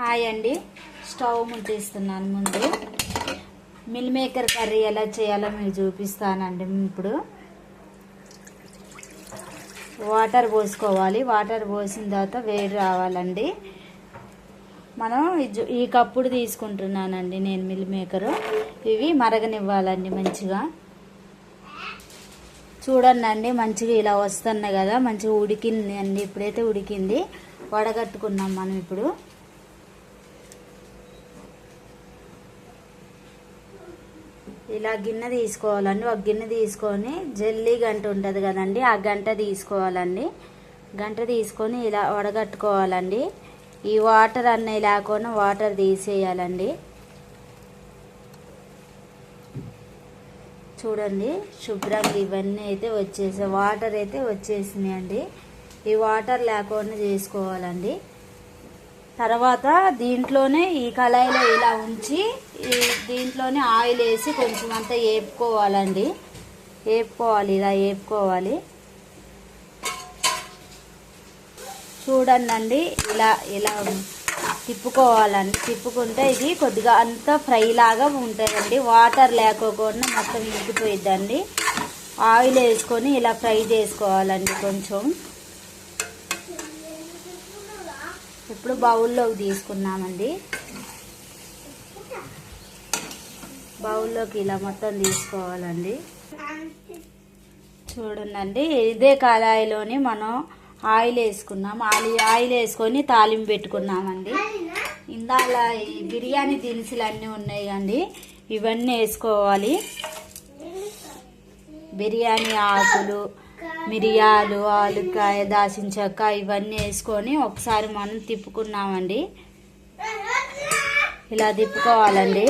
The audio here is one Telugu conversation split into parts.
హాయ్ అండి. స్టవ్ ముట్టిస్తున్నాను ముందు. మిల్ మేకర్ కర్రీ ఎలా చేయాలో మీకు చూపిస్తానండి ఇప్పుడు. వాటర్ పోసుకోవాలి. వాటర్ పోసిన తర్వాత వేడి రావాలండి. మనం ఈ కప్పుడు తీసుకుంటున్నానండి నేను మిల్ మేకరు. ఇవి మరగనివ్వాలండి మంచిగా. చూడండి అండి మంచిగా ఇలా వస్తున్నాయి కదా. మంచిగా ఉడికింది అండి. ఇప్పుడైతే ఉడికింది. వడగట్టుకున్నాం మనం ఇప్పుడు. ఇలా గిన్నె తీసుకోవాలండి. ఒక గిన్నె తీసుకొని జల్లీ గంట ఉంటుంది కదండి ఆ గంట తీసుకోవాలండి. గంట తీసుకొని ఇలా వడగట్టుకోవాలండి. ఈ వాటర్ అన్నీ లేకుండా వాటర్ తీసేయాలండి. చూడండి శుభ్రంగా ఇవన్నీ అయితే వచ్చేసాయి. వాటర్ అయితే వచ్చేసినాయండి. అండి ఈ వాటర్ లేకుండా చేసుకోవాలండి. తర్వాత దీంట్లోనే ఈ కళాయిలో ఇలా ఉంచి ఈ దీంట్లోనే ఆయిల్ వేసి కొంచెం అంతా వేపుకోవాలండి వేపుకోవాలి ఇలా వేపుకోవాలి చూడండి ఇలా ఇలా తిప్పుకోవాలండి. తిప్పుకుంటే ఇది కొద్దిగా అంతా ఫ్రై లాగా ఉంటుందండి. వాటర్ లేకోకుండా మొత్తం ఇంకిపోయిద్దండి ఆయిల్ వేసుకొని ఇలా ఫ్రై చేసుకోవాలండి కొంచెం. ఇప్పుడు బౌల్లోకి తీసుకున్నామండి. బౌల్లోకి ఇలా మొత్తం తీసుకోవాలండి. చూడండి ఇదే కళాయిలోని మనం ఆయిల్ వేసుకున్నాం. ఆయిల్ ఆయిల్ వేసుకొని తాలింపు పెట్టుకున్నామండి. ఇందాల బిర్యానీ దినుసులు అన్నీ ఉన్నాయి అండి ఇవన్నీ వేసుకోవాలి. బిర్యానీ ఆకులు మిరియాలు ఆలుకాయ దాచిన ఇవన్నీ వేసుకొని ఒకసారి మనం తిప్పుకున్నామండి. ఇలా తిప్పుకోవాలండి.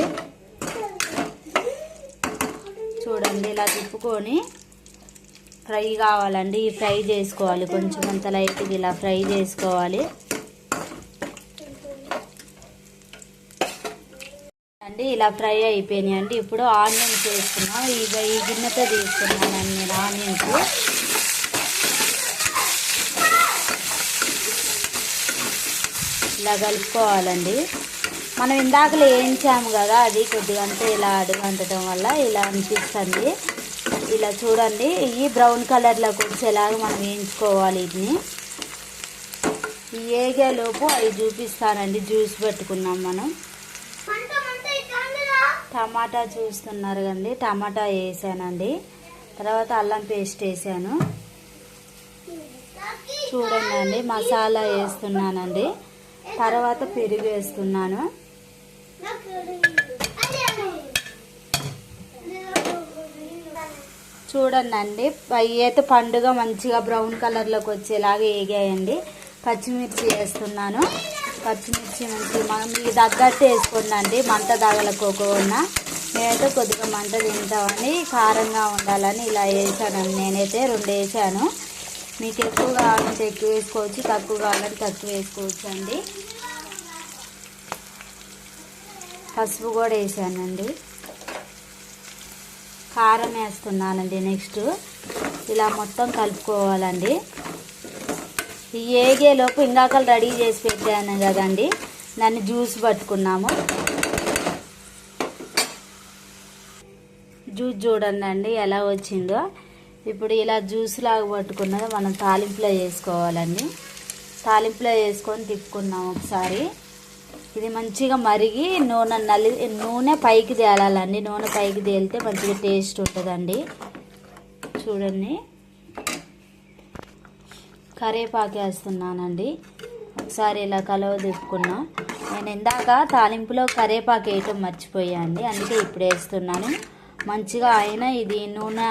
చూడండి ఇలా తిప్పుకొని ఫ్రై కావాలండి. ఫ్రై చేసుకోవాలి. కొంచెం అంత లైట్గా ఇలా ఫ్రై చేసుకోవాలి. అండి ఇలా ఫ్రై అయిపోయినాయి అండి. ఇప్పుడు ఆనియన్స్ వేసుకున్నాం. ఇక ఈ గిన్నెతో తీసుకున్నానండి నేను ఆనియన్స్. ఇలా కలుపుకోవాలండి. మనం ఇందాకలో వేయించాము కదా అది కొద్దిగా అంతా ఇలా అడుగుంటడం వల్ల ఇలా అనిపిస్తుంది. ఇలా చూడండి ఈ బ్రౌన్ కలర్లోకి వచ్చేలాగా మనం వేయించుకోవాలి వీటిని ఈ ఏగేలోపు అవి చూపిస్తానండి జ్యూస్ పెట్టుకున్నాం మనం. టమాటా చూస్తున్నారు కండి టమాటా వేసానండి. తర్వాత అల్లం పేస్ట్ వేసాను. చూడండి అండి మసాలా వేస్తున్నానండి. తర్వాత పెరుగు వేస్తున్నాను చూడండి అండి అయితే పండుగ మంచిగా బ్రౌన్ కలర్లోకి వచ్చేలాగా వేగాయండి పచ్చిమిర్చి వేస్తున్నాను. పచ్చిమిర్చి మంచి మనం మీకు తగ్గట్టు వేసుకోండి మంట తగలకోకుండా నేనైతే కొద్దిగా మంట తింటామని కారంగా ఉండాలని ఇలా వేసానండి. నేనైతే రెండు వేసాను. మీకు ఎక్కువ కావాలంటే ఎక్కువ వేసుకోవచ్చు తక్కువ కావాలంటే తక్కువ వేసుకోవచ్చు అండి పసుపు కూడా వేసానండి. కారం వేస్తున్నానండి నెక్స్ట్. ఇలా మొత్తం కలుపుకోవాలండి. ఈ ఏగేలోపు ఇందాకలు రెడీ చేసి పెట్టాను కదండి. దాన్ని జ్యూస్ పట్టుకున్నాము. జ్యూస్ చూడండి అండి ఎలా వచ్చిందో. ఇప్పుడు ఇలా జ్యూస్ లాగా పట్టుకున్నది మనం తాలింపులో వేసుకోవాలండి. తాలింపులో వేసుకొని తిప్పుకున్నాం ఒకసారి. ఇది మంచిగా మరిగి నూనె నలి నూనె పైకి తేలాలండి. నూనె పైకి తేలితే మంచిగా టేస్ట్ ఉంటుందండి. చూడండి. కరేపాకు వేస్తున్నానండి. ఒకసారి ఇలా కలవ తిప్పుకున్నా. నేను ఇందాక తాలింపులో కరేపాకు వేయటం మర్చిపోయా అండి. అందుకే ఇప్పుడు వేస్తున్నాను. మంచిగా అయినా ఇది నూనె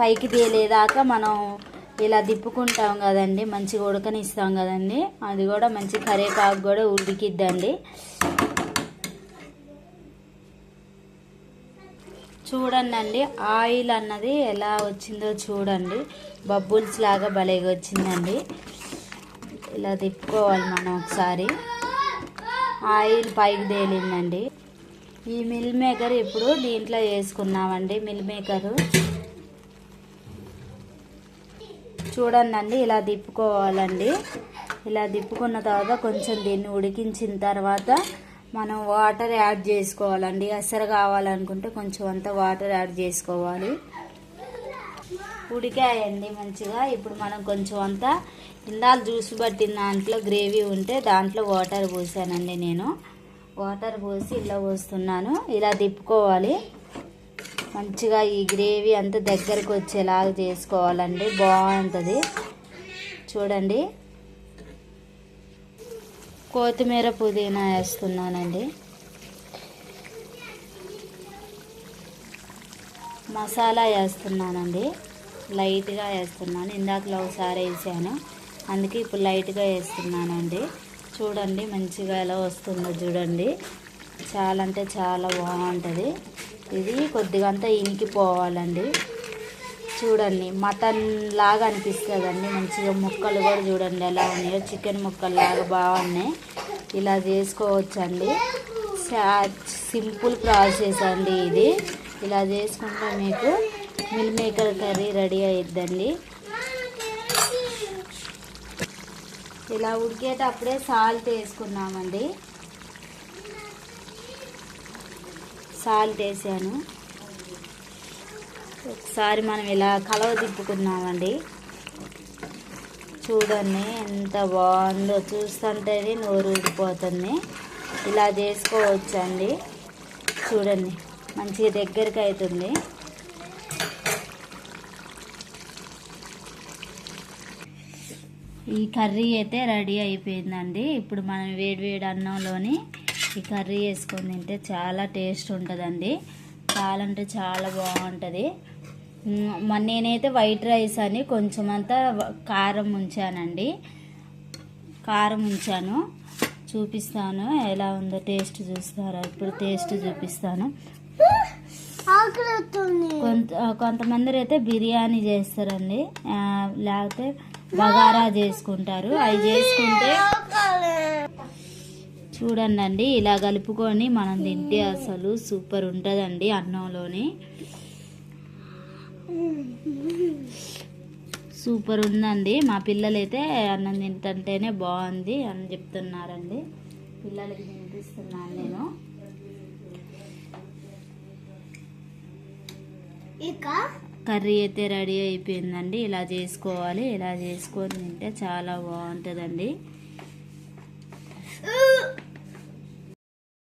పైకి తేలేదాకా మనం ఇలా తిప్పుకుంటాం కదండి మంచిగా ఉడకనిస్తాం కదండి. అది కూడా మంచి కరేపాకు కూడా ఉడికిద్దండి. చూడండి అండి ఆయిల్ అన్నది ఎలా వచ్చిందో చూడండి. బబ్బుల్స్ లాగా భలేగా వచ్చిందండి. ఇలా తిప్పుకోవాలి మనం ఒకసారి. ఆయిల్ పైకి తేలిందండి. ఈ మిల్ మేకర్ ఇప్పుడు దీంట్లో వేసుకున్నామండి మిల్ మేకరు. చూడండి అండి ఇలా తిప్పుకోవాలండి. ఇలా తిప్పుకున్న తర్వాత కొంచెం దీన్ని ఉడికించిన తర్వాత మనం వాటర్ యాడ్ చేసుకోవాలండి. అసలు కావాలనుకుంటే కొంచెం అంత వాటర్ యాడ్ చేసుకోవాలి. ఉడికాయండి మంచిగా. ఇప్పుడు మనం కొంచెం అంతా ఇందాలు జ్యూస్ పట్టిన దాంట్లో గ్రేవీ ఉంటే దాంట్లో వాటర్ పోసానండి నేను. వాటర్ పోసి ఇలా పోస్తున్నాను. ఇలా తిప్పుకోవాలి. మంచిగా ఈ గ్రేవీ అంతా దగ్గరకు వచ్చేలాగా చేసుకోవాలండి. బాగుంటుంది. చూడండి. కొత్తిమీర పుదీనా వేస్తున్నానండి. మసాలా వేస్తున్నానండి. లైట్గా వేస్తున్నాను. ఇందాకలో ఒకసారి వేసాను. అందుకే ఇప్పుడు లైట్గా వేస్తున్నానండి. చూడండి మంచిగా ఎలా వస్తుందో చూడండి. చాలా అంటే చాలా బాగుంటుంది. ఇది కొద్దిగా అంతా ఇనికిపోవాలండి. చూడండి మటన్ లాగా అనిపిస్తుందండి. మంచిగా ముక్కలు కూడా చూడండి ఎలా ఉన్నాయో. చికెన్ ముక్కలు లాగా బాగున్నాయి ఇలా చేసుకోవచ్చండి. సింపుల్ ప్రాసెస్ అండి ఇది. ఇలా చేసుకుంటే మీకు మిల్ మేకర్ కర్రీ రెడీ అయిద్దండి. ఇలా ఉడికేటప్పుడే సాల్ట్ వేసుకున్నామండి. సాల్ట్ వేసాను ఒకసారి మనం ఇలా కలవ తిప్పుకున్నామండి చూడండి ఎంత బాగుందో. చూస్తుంటేనే నోరు ఊడిపోతుంది ఇలా చేసుకోవచ్చండి. చూడండి మంచిగా దగ్గరికి అవుతుంది. ఈ కర్రీ అయితే రెడీ అయిపోయిందండి. ఇప్పుడు మనం వేడి వేడి అన్నంలోని ఈ కర్రీ వేసుకొని తింటే చాలా టేస్ట్ ఉంటుందండి. చాలా అంటే చాలా బాగుంటుంది నేనైతే వైట్ రైస్ అని కొంచెం అంతా కారం ఉంచానండి. కారం ఉంచాను. చూపిస్తాను ఎలా ఉందో టేస్ట్ చూస్తారా? ఇప్పుడు టేస్ట్ చూపిస్తాను. కొంత కొంతమంది అయితే బిర్యానీ చేస్తారండి. లేకపోతే బగారా చేసుకుంటారు. అవి చేసుకుంటే చూడండి అండి ఇలా కలుపుకొని మనం తింటే అసలు సూపర్ ఉంటుందండి అన్నంలోని. సూపర్ ఉందండి. మా పిల్లలైతే అన్నం తింటుంటేనే బాగుంది అని చెప్తున్నారండి. పిల్లలకి తినిపిస్తున్నాను నేను. కర్రీ అయితే రెడీ అయిపోయిందండి. ఇలా చేసుకోవాలి. ఇలా చేసుకొని తింటే చాలా బాగుంటుందండి.